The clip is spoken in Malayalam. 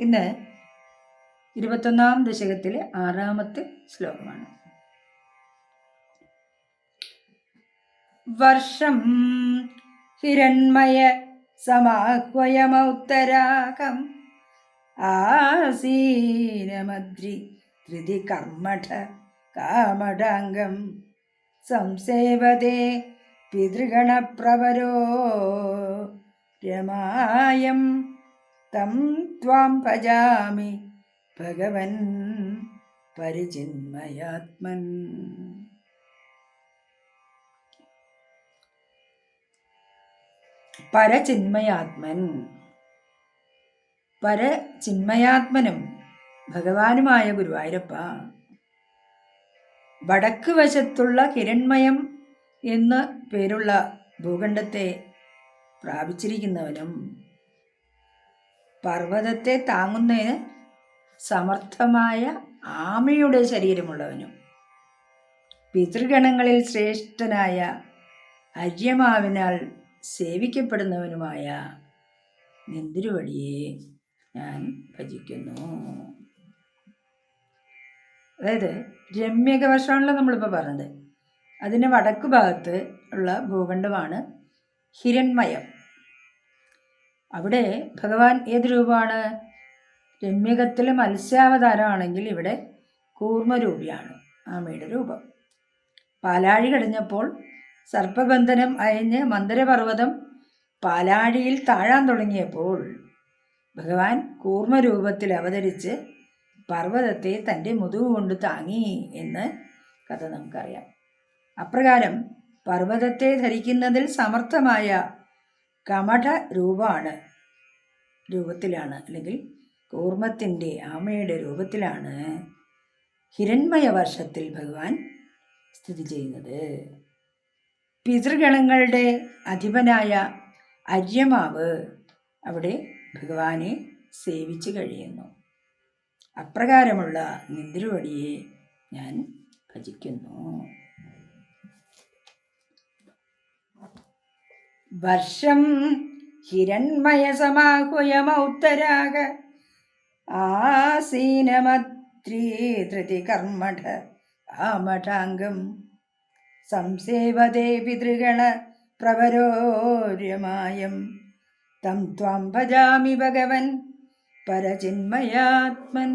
ഇന്ന് ഇരുപത്തൊന്നാം ദശകത്തിലെ ആറാമത്തെ ശ്ലോകമാണ്. വർഷം ഹിരൺമയ സമാഹ്വയമൗത്തരാകം ആസീനമദ്രി ധൃതി കർമ്മഠ കാമടാംഗം സംസേവതേ പിതൃഗണപ്രവരോ രമായം തം ത്വാം ഭജാമി. ഭഗവൻ പരിചിന്മയാത്മൻ. പരചിന്മയാത്മൻ. പരചിന്മയാത്മനും ഭഗവാനുമായ ഗുരുവായൂരപ്പ. വടക്ക് വശത്തുള്ള കിരൺമയം എന്ന് പേരുള്ള ഭൂഖണ്ഡത്തെ പ്രാപിച്ചിരിക്കുന്നവനും പർവതത്തെ താങ്ങുന്നതിന് സമർത്ഥമായ ആമയുടെ ശരീരമുള്ളവനും പിതൃഗണങ്ങളിൽ ശ്രേഷ്ഠനായ അര്യമാവിനാൽ സേവിക്കപ്പെടുന്നവനുമായ നിന്തിരുവടിയെ ഞാൻ ഭജിക്കുന്നു. അതായത് രമ്യക വർഷമാണല്ലോ നമ്മളിപ്പോൾ പറഞ്ഞത്. അതിന് വടക്ക് ഭാഗത്ത് ഉള്ള ഭൂഖണ്ഡമാണ് ഹിരൺമയം. അവിടെ ഭഗവാൻ ഏത് രൂപമാണ്? രമ്യകത്തിൽ മത്സ്യാവതാരമാണെങ്കിൽ ഇവിടെ കൂർമ്മരൂപിയാണ് ആമയുടെ രൂപം. പാലാഴി കഴിഞ്ഞപ്പോൾ സർപ്പബന്ധനം അയഞ്ഞ് മന്ദരപർവതം പാലാഴിയിൽ താഴാൻ തുടങ്ങിയപ്പോൾ ഭഗവാൻ കൂർമ്മരൂപത്തിൽ അവതരിച്ച് പർവതത്തെ തന്റെ മുതുകുകൊണ്ട് താങ്ങി എന്ന് കഥ നമുക്കറിയാം. അപ്രകാരം പർവതത്തെ ധരിക്കുന്നതിൽ സമർത്ഥമായ കമഠ രൂപമാണ് രൂപത്തിലാണ് അല്ലെങ്കിൽ കൂർമ്മത്തിന്റെ ആമയുടെ രൂപത്തിലാണ് ഹിരൺമയ വർഷത്തിൽ ഭഗവാൻ സ്ഥിതി ചെയ്യുന്നത്. പിതൃഗണങ്ങളുടെ അധിപനായ അര്യമാവ് അവിടെ ഭഗവാനെ സേവിച്ചു കഴിയുന്നു. അപ്രകാരമുള്ള നിന്തിരുവടിയെ ഞാൻ ഭജിക്കുന്നു. വർഷം ഹിരൺമയസമാഹുയമൗത്തരാഗ ആസീനമത്രീധൃതി കർമ്മഠ ആമഠാംഗം സംസേവതേ പിതൃഗണ പ്രവരോര്യമായം. തം ത്വാം ഭജാമി ഭഗവൻ പരചിന്മയാത്മൻ.